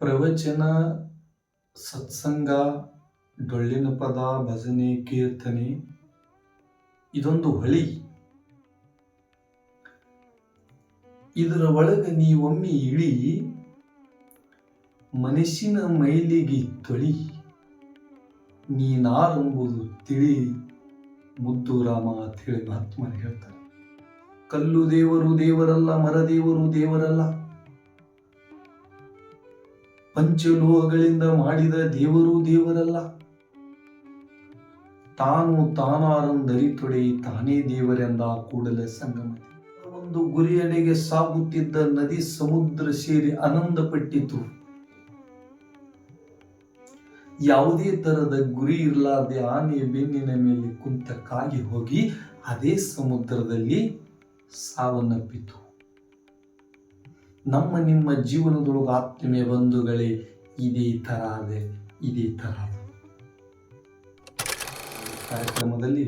ಪ್ರವಚನ ಸತ್ಸಂಗ ಡೊಳ್ಳಿನ ಪದ ಭಜನೆ ಕೀರ್ತನೆ ಇದೊಂದು ಹೊಳಿ. ಇದರ ಒಳಗೆ ನೀವೊಮ್ಮೆ ಇಳಿ, ಮನಸ್ಸಿನ ಮೈಲಿಗೆ ತೊಳಿ, ನೀನಾರೆಂಬುದು ತಿಳಿ ಮುದ್ದು ರಾಮ ಅಂತ ಹೇಳಿ ಮಹಾತ್ಮರು ಹೇಳ್ತಾರೆ. ಕಲ್ಲು ದೇವರು ದೇವರಲ್ಲ ಮರದೇವರು ದೇವರಲ್ಲ. ಪಂಚಲೋಹಗಳಿಂದ ಮಾಡಿದ ದೇವರು ದೇವರಲ್ಲ. ತಾನು ತಾನಾರಂದರಿತೊಡೆ ತಾನೇ ದೇವರೆಂದ ಕೂಡಲೇ ಸಂಗಮ ಒಂದು ಗುರಿಯಡೆಗೆ ಸಾಗುತ್ತಿದ್ದ ನದಿ ಸಮುದ್ರ ಸೇರಿ ಆನಂದ ಪಟ್ಟಿತು ಯಾವುದೇ ತರದ ಗುರಿ ಇರಲಾರ್ದೆ ಆನೆಯ ಬೆನ್ನಿನ ಮೇಲೆ ಕುಂತ ಕಾಗಿ ಹೋಗಿ ಅದೇ ಸಮುದ್ರದಲ್ಲಿ ಸಾವನ್ನಪ್ಪಿತು. ನಮ್ಮ ನಿಮ್ಮ ಜೀವನದೊಳಗೆ ಆತ್ಮೀಯ ಬಂಧುಗಳೇ, ಇದೇ ಥರ ಅದೆ, ಇದೇ ಥರ. ಕಾರ್ಯಕ್ರಮದಲ್ಲಿ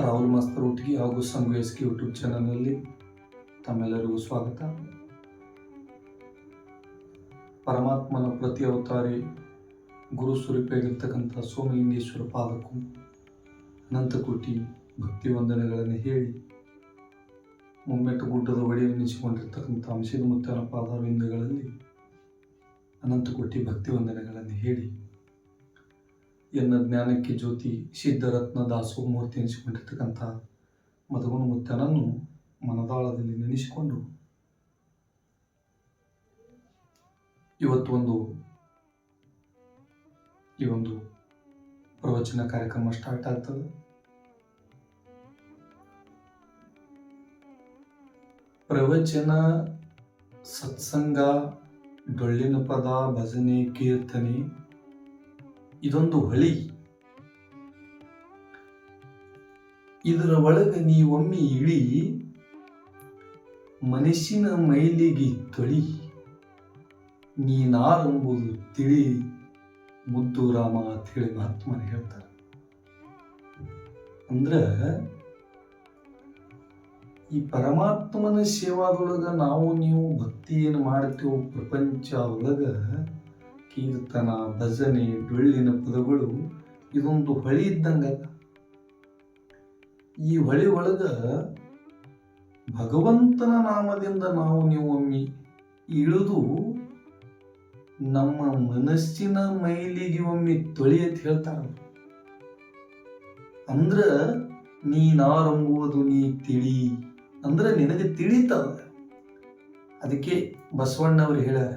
ರಾಹುಲ್ ಮಾಸ್ತರ್ ಒಟ್ಟಿಗೆ ಹಾಗೂ ಸಂಘ ಯೂಟ್ಯೂಬ್ ಚಾನಲ್ನಲ್ಲಿ ತಮ್ಮೆಲ್ಲರಿಗೂ ಸ್ವಾಗತ ಪರಮಾತ್ಮನ ಪ್ರತಿ ಅವತಾರಿ ಗುರು ಸ್ವರೂಪಿಯಾಗಿರ್ತಕ್ಕಂಥ ಸೋಮಲಿಂಗೇಶ್ವರ ಪಾದಕ್ಕೂ ಅನಂತಕೋಟಿ ಭಕ್ತಿ ವಂದನೆಗಳನ್ನು ಹೇಳಿ ಮುಮ್ಮೆಟ್ಟು ಗುಡ್ಡದ ಒಡೆಯನ್ನಿಸಿಕೊಂಡಿರ್ತಕ್ಕಂಥ ಅಂಶದ ಮುತ್ತನ ಪಾದಾರವಿಂದಗಳಲ್ಲಿ ಅನಂತಕೋಟಿ ಭಕ್ತಿ ವಂದನೆಗಳನ್ನು ಹೇಳಿ ಎನ್ನ ಜ್ಞಾನಕ್ಕೆ ಜ್ಯೋತಿ ಸಿದ್ಧರತ್ನ ದಾಸೋ ಮೂರ್ತಿ ಎನಿಸಿಕೊಂಡಿರ್ತಕ್ಕಂಥ ಮಧುಗುಣ ಮುತ್ತನನ್ನು ಮನದಾಳದಲ್ಲಿ ನೆನೆಸಿಕೊಂಡು ಇವತ್ತು ಒಂದು ಈ ಒಂದು ಪ್ರವಚನ ಕಾರ್ಯಕ್ರಮ ಸ್ಟಾರ್ಟ್ ಆಗ್ತದೆ. ಪ್ರವಚನ, ಸತ್ಸಂಗ ಡೊಳ್ಳಿನ ಪದ ಭಜನೆ, ಕೀರ್ತನೆ, ಇದೊಂದು ಹೊಳಿ. ಇದರ ಒಳಗೆ ನೀವೊಮ್ಮೆ ಇಳಿ, ಮನಸ್ಸಿನ ಮೈಲಿಗೆ ತೊಳಿ. ನೀನಾರೆಂಬುದು ತಿಳಿ ಮುದ್ದು ರಾಮ ಅಂತ ಹೇಳಿ ಮಹಾತ್ಮರು ಹೇಳ್ತಾರೆ. ಅಂದ್ರ ಈ ಪರಮಾತ್ಮನ ಸೇವಾದೊಳಗ ನಾವು ನೀವು ಭಕ್ತಿ ಏನು ಮಾಡ್ತೀವೋ ಪ್ರಪಂಚ ಒಳಗ, ಕೀರ್ತನ, ಭಜನೆ ಡೊಳ್ಳಿನ ಪದಗಳು ಇದೊಂದು ಹೊಳಿ ಇದ್ದಂಗ ಈ ಹೊಳಿ ಒಳಗ ಭಗವಂತನ ನಾಮದಿಂದ ನಾವು ನೀವು ಒಮ್ಮೆ ಇಳಿದು ನಮ್ಮ ಮನಸ್ಸಿನ ಮೈಲಿಗೆ ಒಮ್ಮೆ ತೊಳೆಯತ್ ಹೇಳ್ತಾರ ಅಂದ್ರ ನೀನಾರಂಬುವುದು ನೀ ತಿಳಿ. ಅಂದ್ರೆ ನಿನಗೆ ತಿಳಿತದ ಅದಕ್ಕೆ ಬಸವಣ್ಣವರು ಹೇಳ್ಯಾರ,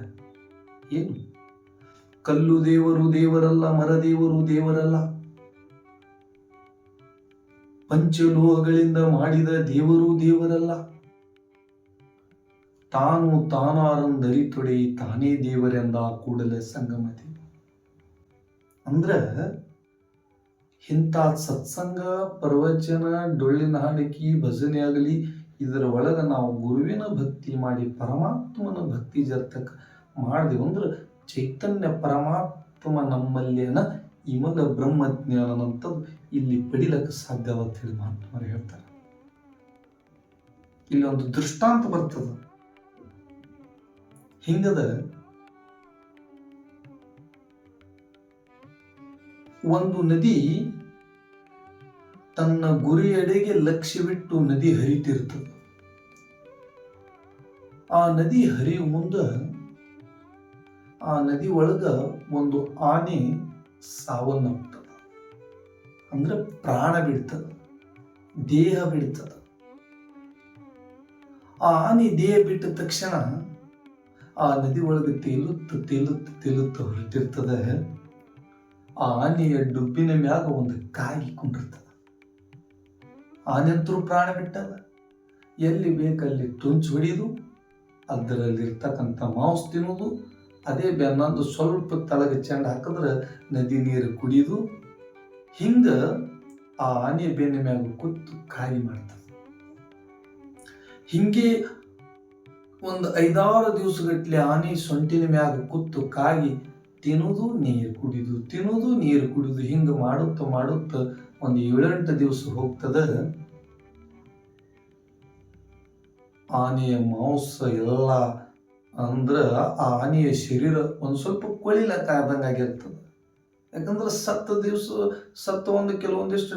ಏನು? ಕಲ್ಲು ದೇವರು ದೇವರಲ್ಲ, ಮರ ದೇವರು ದೇವರಲ್ಲ. ಪಂಚಲೋಹಗಳಿಂದ ಮಾಡಿದ ದೇವರು ದೇವರಲ್ಲ. ತಾನು ತಾನಾರಂದರಿತೊಡೆ ತಾನೇ ದೇವರೆಂದ ಕೂಡಲೇ ಸಂಗಮತಿ ಅಂದ್ರ ಇಂಥ ಸತ್ಸಂಗ ಪ್ರವಚನ ಡೊಳ್ಳಿನ ಹಾಡಿಕೆ ಭಜನೆ ಆಗಲಿ ಇದರ ಒಳಗ ನಾವು ಗುರುವಿನ ಭಕ್ತಿ ಮಾಡಿ ಪರಮಾತ್ಮನ ಭಕ್ತಿ ಜರ್ತಕ ಮಾಡಿದೆವು. ಅಂದ್ರೆ ಚೈತನ್ಯ ಪರಮಾತ್ಮ ನಮ್ಮಲ್ಲೇನ ಇಮಗ ಬ್ರಹ್ಮಜ್ಞಾನ ಅಂತದ್ದು ಇಲ್ಲಿ ಪಡಿಲಕ್ಕೆ ಸಾಧ್ಯವತ್ತ ಹೇಳಿ ಮಹಾತ್ಮರು ಹೇಳ್ತಾರೆ. ಇಲ್ಲಿ ಒಂದು ದೃಷ್ಟಾಂತ ಬರ್ತದ. ಹಿಂಗದ ಒಂದು ನದಿ ತನ್ನ ಗುರಿಯೆಡೆಗೆ ಲಕ್ಷ್ಯವಿಟ್ಟು ನದಿ ಹರಿತಿರ್ತದೆ. ಆ ನದಿ ಹರಿಯುವ ಮುಂದ ಆ ನದಿ ಒಳಗ ಒಂದು ಆನೆ ಸಾವನ್ನಪ್ತದ. ಅಂದ್ರೆ ಪ್ರಾಣ ಬಿಡ್ತದ ದೇಹ ಬಿಡ್ತದ ಆ ಆನೆ ದೇಹ ಬಿಟ್ಟ ತಕ್ಷಣ ಆ ನದಿ ಒಳಗೆ ತೇಲುತ್ತ ತೇಲುತ್ತ ತೇಲುತ್ತ ಹೊರಟಿರ್ತದ. ಆ ಆನೆಯ ಡುಬ್ಬಿನ ಮ್ಯಾಗ ಒಂದು ಕಾಗಿ ಕುಂಡಿರ್ತದ. ಆನೆಂತರೂ ಪ್ರಾಣ ಬಿಟ್ಟದ ಎಲ್ಲಿ ಬೇಕಲ್ಲಿ ತುಂಚು ಹಿಡಿದು, ಅದರಲ್ಲಿರ್ತಕ್ಕಂಥ ಮಾಂಸ ತಿನ್ನೋದು ಅದೇ ಬೆನ್ನೊಂದು ಸ್ವಲ್ಪ ತಳಗ ಚೆಂಡ ಹಾಕಿದ್ರೆ ನದಿ ನೀರು ಕುಡಿದು, ಹಿಂಗ ಆ ಆನೆ ಬೆನ್ನ ಮ್ಯಾಗ ಕುತ್ತು ಕಾಯಿ ಮಾಡ್ತದೆ. ಹಿಂಗೆ ಒಂದು ಐದಾರು ದಿವಸಗಟ್ಲೆ ಆನೆ ಸೊಂಟಿನ ಮ್ಯಾಗ ಕುತ್ತು ಕಾಗಿ ತಿನ್ನುದು ನೀರು ಕುಡಿದು ತಿನ್ನುದು ನೀರು ಕುಡಿದು ಹಿಂಗೆ ಮಾಡುತ್ತ ಮಾಡುತ್ತ ಒಂದು ಏಳೆಂಟು ದಿವಸ ಹೋಗ್ತದ. ಆನೆಯ ಮಾಂಸ ಎಲ್ಲ ಅಂದ್ರ ಆ ಆನೆಯ ಶರೀರ ಒಂದು ಸ್ವಲ್ಪ ಕೊಳಿಲಕ್ಕ ಆದಂಗೆ ಆಗಿರ್ತದೆ. ಯಾಕಂದ್ರೆ ಸತ್ತ ದಿವಸ, ಸತ್ತ ಒಂದು ಕೆಲವೊಂದಿಷ್ಟು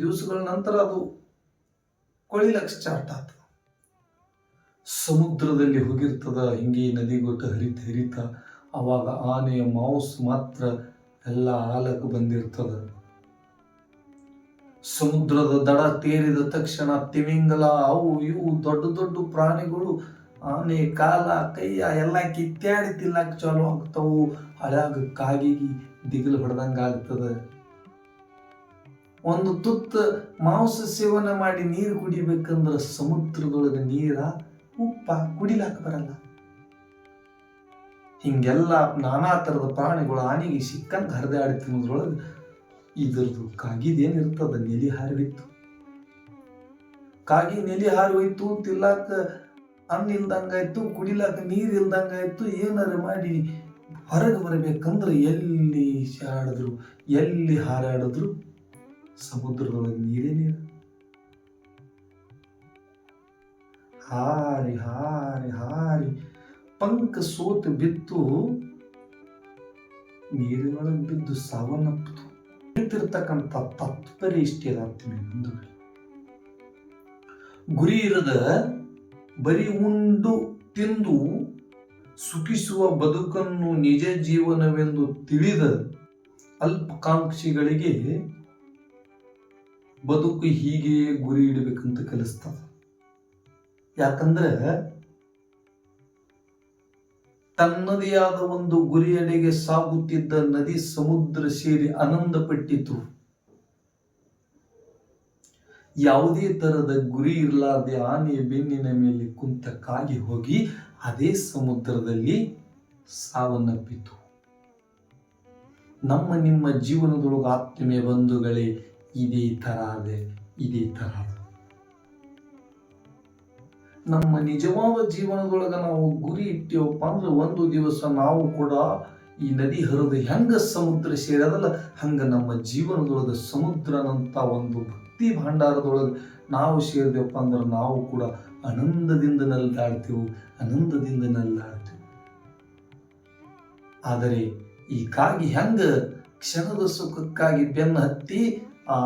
ದಿವಸಗಳ ನಂತರ ಅದು ಕೊಳಿಲಕ್ಕೆ ಸ್ಟಾರ್ಟ್ ಆತ ಸಮುದ್ರದಲ್ಲಿ ಹೋಗಿರ್ತದ, ಹಿಂಗೆ ನದಿಗೊಟ್ಟು ಹರಿತ ಹರಿತ, ಅವಾಗ ಆನೆಯ ಮಾಂಸ ಮಾತ್ರ ಎಲ್ಲ ಹಾಲಕ್ಕೆ ಬಂದಿರ್ತದ. ಸಮುದ್ರದ ದಡ ತೇರಿದ ತಕ್ಷಣ ತಿಮಿಂಗಲ, ಅವು ಇವು ದೊಡ್ಡ ದೊಡ್ಡ ಪ್ರಾಣಿಗಳು, ಆನೆ, ಕಾಲ, ಕೈಯ ಎಲ್ಲ ಕಿತ್ತಾಡಿ ತಿನ್ನಕ್ ಚಾಲು ಆಗ್ತಾವು. ಹಳ್ಯಾಗ ಕಾಗಿಗಿ ದಿಗಿಲು ಹೊಡೆದಂಗ ಆಗ್ತದ. ಒಂದು ತುತ್ತ ಮಾಂಸ ಸೇವನೆ ಮಾಡಿ ನೀರು ಕುಡಿಬೇಕಂದ್ರ ಸಮುದ್ರದೊಳಗೆ ನೀರ, ಉಪ್ಪ ಕುಡಿಲಾಕ ಬರಲ್ಲ. ಹಿಂಗೆಲ್ಲ ನಾನಾ ತರದ ಪ್ರಾಣಿಗಳು ಆನೆಗೆ ಸಿಕ್ಕಂಗೆ ಹರಿದಾಡಿ ತಿನ್ನೋದ್ರೊಳಗೆ ಇದ್ರದ್ದು ಕಾಗಿದೇನಿರ್ತದ ನೆಲಿ ಹಾರಿಬಿತ್ತು ಕಾಗಿ ನೆಲಿ ಹಾರಿ ಹೋಯ್ತು ತಿಲ್ಲಾಕ ಅನ್ನ ಇಲ್ದಂಗಾಯ್ತು, ಕುಡಿಲಾಕ ನೀರು ಇಲ್ದಂಗಾಯ್ತು, ಏನಾರು ಮಾಡಿ ಹೊರಗೆ ಬರಬೇಕಂದ್ರೆ ಎಲ್ಲಿ ಶಾಡಿದ್ರು ಎಲ್ಲಿ ಹಾರಾಡಿದ್ರು ಸಮುದ್ರದೊಳಗೆ ನೀರೇ ನೀರು. ಹಾರಿ ಹಾರಿ ಹಾರಿ, ಪಂಕ ಸೋತು ಬಿತ್ತು, ನೀರಿನೊಳಗೆ ಬಿದ್ದು ಸಾವನ್ನಪ್ಪಿತು. ಹೇಳ್ತಿರ್ತಕ್ಕಂಥ ತಾತ್ಪರ್ಯ ಇಷ್ಟೇ ಅಂತೀನಿ ಗುರಿ ಇರದ ಬರಿ ಉಂಡು ತಿಂದು ಸುಖಿಸುವ ಬದುಕನ್ನು ನಿಜ ಜೀವನವೆಂದು ತಿಳಿದ ಅಲ್ಪಕಾಂಕ್ಷಿಗಳಿಗೆ ಬದುಕು ಹೀಗೆ ಗುರಿ ಇಡಬೇಕಂತ ಕಲಿಸ್ತದೆ ಯಾಕಂದ್ರೆ ತನ್ನದೇ ಆದ ಒಂದು ಗುರಿಯಡೆಗೆ ಸಾಗುತ್ತಿದ್ದ ನದಿ ಸಮುದ್ರ ಸೇರಿ ಆನಂದ ಪಟ್ಟಿತು ಯಾವುದೇ ತರದ ಗುರಿ ಇರಲಾರದೆ ಆನೆಯ ಬೆನ್ನಿನ ಮೇಲೆ ಕುಂತ ಕಾಗಿ ಹೋಗಿ ಅದೇ ಸಮುದ್ರದಲ್ಲಿ ಸಾವನ್ನಪ್ಪಿತು ನಮ್ಮ ನಿಮ್ಮ ಜೀವನದೊಳಗೆ ಆತ್ಮೀಯ ಬಂಧುಗಳೇ, ಇದೇ ತರ ಅದೇ ಇದೇ ತರ. ನಮ್ಮ ನಿಜವಾದ ಜೀವನದೊಳಗೆ ನಾವು ಗುರಿ ಇಟ್ಟೇವಪ್ಪ ಅಂದ್ರೆ ಒಂದು ದಿವಸ ನಾವು ಕೂಡ ಈ ನದಿ ಹರಿದು ಹೆಂಗ ಸಮುದ್ರ ಸೇರದಲ್ಲ ಹಂಗ ನಮ್ಮ ಜೀವನದೊಳಗ ಸಮುದ್ರನಂತ ಒಂದು ಭಕ್ತಿ ಭಂಡಾರದೊಳಗೆ ನಾವು ಸೇರಿದೆವಪ್ಪ ಅಂದ್ರೆ ನಾವು ಕೂಡ ಆನಂದದಿಂದ ನಲ್ದಾಡ್ತೇವೆ ಆನಂದದಿಂದ ನಲ್ದಾಡ್ತೇವೆ. ಆದರೆ ಈ ಕಾಗಿ ಹೆಂಗ ಕ್ಷಣದ ಸುಖಕ್ಕಾಗಿ ಬೆನ್ನ ಹತ್ತಿ ಆ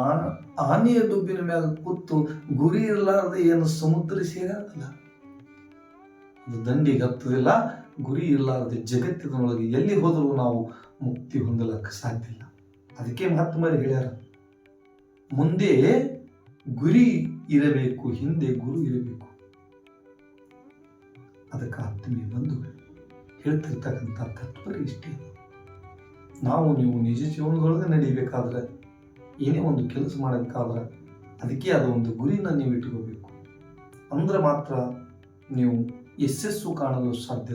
ಆನೆಯ ದುಬ್ಬಿನ ಮೇಲೆ ಕೂತು ಗುರಿ ಇರಲಾರ್ದೆ ಏನು ಸಮುದ್ರ ಸೇರಲ್ಲ ಅದು ದಂಡಿಗೆ ಹತ್ತದಿಲ್ಲ ಗುರಿ ಇರಲಾರದೆ ಜಗತ್ತಿನೊಳಗೆ ಎಲ್ಲಿ ಹೋದರೂ ನಾವು ಮುಕ್ತಿ ಹೊಂದಲಕ್ಕೆ ಸಾಧ್ಯ ಇಲ್ಲ ಅದಕ್ಕೆ ಮಹಾತ್ಮರು ಹೇಳ್ಯಾರ, ಮುಂದೆ ಗುರಿ ಇರಬೇಕು, ಹಿಂದೆ ಗುರು ಇರಬೇಕು. ಅದಕ್ಕೆ ಆತ್ಮೀಯ ಬಂದು ಹೇಳ್ತಿರ್ತಕ್ಕಂಥ ತತ್ವರ ಇಷ್ಟೇ. ನಾವು ನೀವು ನಿಜ ಜೀವನದೊಳಗೆ ನಡಿಬೇಕಾದ್ರೆ ಏನೇ ಒಂದು ಕೆಲಸ ಮಾಡಬೇಕಾದ್ರೆ ಅದಕ್ಕೆ ಆದ ಒಂದು ಗುರಿನ ನೀವು ಇಟ್ಕೋಬೇಕು ಅಂದ್ರೆ ಮಾತ್ರ ನೀವು ಯಶಸ್ಸು ಕಾಣಲು ಸಾಧ್ಯ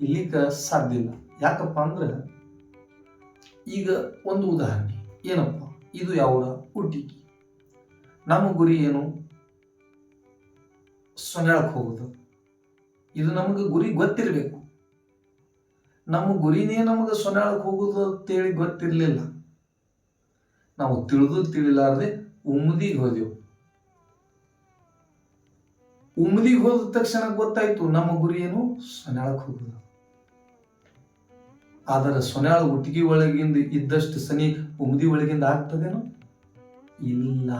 ಇಲ್ಲಿಗ ಸಾಧ್ಯ ಇಲ್ಲ. ಯಾಕಪ್ಪ ಅಂದ್ರೆ ಈಗ ಒಂದು ಉದಾಹರಣೆ, ಏನಪ್ಪ? ಇದು ಯಾವುದ? ಹುಟ್ಟಿಗೆ ನಮ್ಮ ಗುರಿ ಏನು? ಸೊನ್ಯಾಳಕ್ಕೆ ಹೋಗೋದು. ಇದು ನಮಗೆ ಗುರಿ ಗೊತ್ತಿರಬೇಕು. ನಮ್ಮ ಗುರಿನೇ ನಮಗೆ ಸೊನ್ಯಾಳಕ್ಕೆ ಹೋಗೋದು ಅಂತೇಳಿ ಗೊತ್ತಿರಲಿಲ್ಲ. ನಾವು ತಿಳಿದು ತಿಳಿಲಾರದೆ ಉಮ್ಮದಿಗೆ ಹೋದೆವು. ಉಮ್ಮದಿಗೆ ಹೋದ ತಕ್ಷಣ ಗೊತ್ತಾಯ್ತು ನಮ್ಮ ಗುರಿ ಏನು? ಸೊನ್ಯಾಳಕ್ಕೆ ಹೋಗುದು. ಆದರೆ ಸೊನ್ಯಾಳ ಉಟ್ಗಿ ಒಳಗಿಂದ ಇದ್ದಷ್ಟು ಸನಿ ಉಮ್ಮದಿ ಒಳಗಿಂದ ಆಗ್ತದೇನು? ಇಲ್ಲ.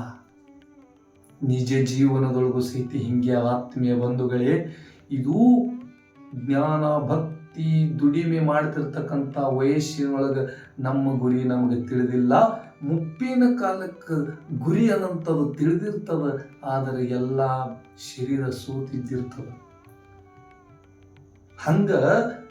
ನಿಜ ಜೀವನದೊಳಗೂ ಸಹಿತ ಹಿಂಗೆ ಆತ್ಮೀಯ ಬಂಧುಗಳೇ, ಇದು ಜ್ಞಾನ, ಭಕ್ತಿ, ದುಡಿಮೆ ಮಾಡ್ತಿರ್ತಕ್ಕಂಥ ವಯಸ್ಸಿನೊಳಗೆ ನಮ್ಮ ಗುರಿ ನಮಗೆ ತಿಳಿದಿಲ್ಲ. ಮುಪ್ಪಿನ ಕಾಲಕ್ಕೆ ಗುರಿ ಅನ್ನಂಥದ್ದು ತಿಳಿದಿರ್ತದ, ಆದರೆ ಎಲ್ಲ ಶರೀರ ಸೋತಿದ್ದಿರ್ತದ. ಹಂಗ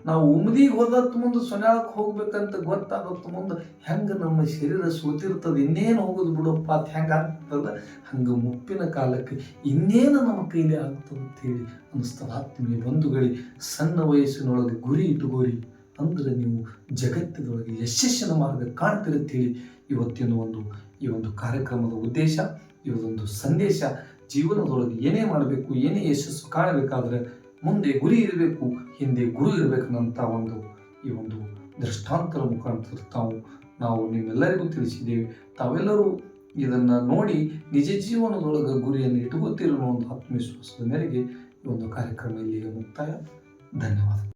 ನಾವು ಉಮದಿಗೆ ಹೋದತ್ ಮುಂದೆ ಸೊನ್ಯಾಳಕ್ಕೆ ಹೋಗ್ಬೇಕಂತ ಗೊತ್ತಾಗತ್ತ ಮುಂದೆ ಹೆಂಗೆ ನಮ್ಮ ಶರೀರ ಸೋತಿರ್ತದ, ಇನ್ನೇನು ಹೋಗೋದು ಬಿಡಪ್ಪ ಅಂತ ಹೆಂಗ ಆಗ್ತದಲ್ಲ ಹಂಗ ಮುಪ್ಪಿನ ಕಾಲಕ್ಕೆ ಇನ್ನೇನು ನಮ್ಮ ಕೈಲಿ ಆಗ್ತದೆ ಅಂತೇಳಿ ಅನಿಸ್ತದ ಆತ್ಮೀಯ ಬಂಧುಗಳಿಗೆ ಸಣ್ಣ ವಯಸ್ಸಿನೊಳಗೆ ಗುರಿ ಇಟ್ಟುಗೋರಿ ಅಂದ್ರೆ ನೀವು ಜಗತ್ತಿನೊಳಗೆ ಯಶಸ್ಸಿನ ಮಾರ್ಗ ಕಾಣ್ತಿರುತ್ತೀರಿ ಇವತ್ತಿನ ಒಂದು, ಈ ಒಂದು ಕಾರ್ಯಕ್ರಮದ ಉದ್ದೇಶ ಇವತ್ತೊಂದು ಸಂದೇಶ ಜೀವನದೊಳಗೆ ಏನೇ ಮಾಡಬೇಕು, ಏನೇ ಯಶಸ್ಸು ಕಾಣಬೇಕಾದ್ರೆ ಮುಂದೆ ಗುರಿ ಇರಬೇಕು, ಹಿಂದೆ ಗುರು ಇರಬೇಕನ್ನಂಥ ಒಂದು, ಈ ಒಂದು ದೃಷ್ಟಾಂತರ ಮುಖಾಂತರ ತಾವು. ನಾವು ನಿಮ್ಮೆಲ್ಲರಿಗೂ ತಿಳಿಸಿದ್ದೇವೆ. ತಾವೆಲ್ಲರೂ ಇದನ್ನು ನೋಡಿ ನಿಜ ಜೀವನದೊಳಗೆ ಗುರಿಯನ್ನು ಇಟ್ಟುಕೊತ್ತಿರೋ ಒಂದು ಆತ್ಮವಿಶ್ವಾಸದ ಮೇರೆಗೆ ಈ ಒಂದು ಕಾರ್ಯಕ್ರಮ ಇಲ್ಲಿಗೆ ಮುಕ್ತಾಯ. ಧನ್ಯವಾದ.